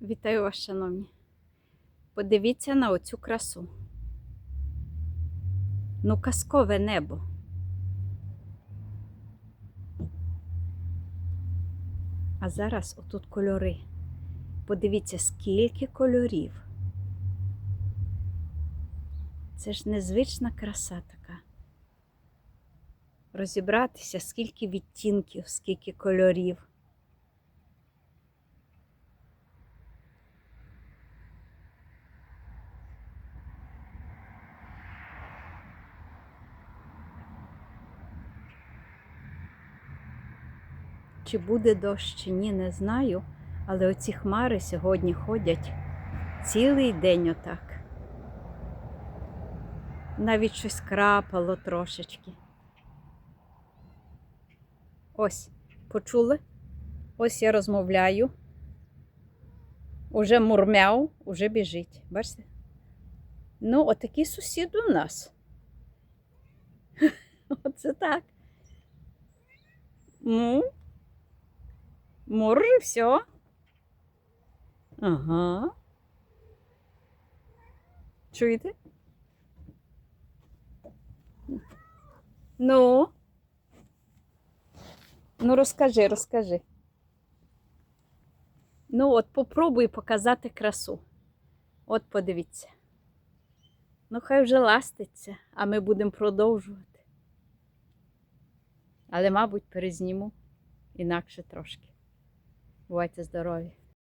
Вітаю вас, шановні. Подивіться на оцю красу. Ну, казкове небо. А зараз отут кольори. Подивіться, скільки кольорів. Це ж незвична краса така. Розібратися, скільки відтінків, скільки кольорів. Чи буде дощ, чи ні, не знаю. Але оці хмари сьогодні ходять цілий день отак. Навіть щось крапало трошечки. Ось, почули? Ось я розмовляю. Уже мурмяв, уже біжить. Бачите? Ну, отакий сусід у нас. Оце так. Ну, Мур, все. Ага. Чуєте? Ну. Ну, розкажи, розкажи. Ну, от попробуй показати красу. От подивіться. Ну, хай вже ластиться, а ми будемо продовжувати. Але, мабуть, перезніму інакше трошки. Бувайте здорові!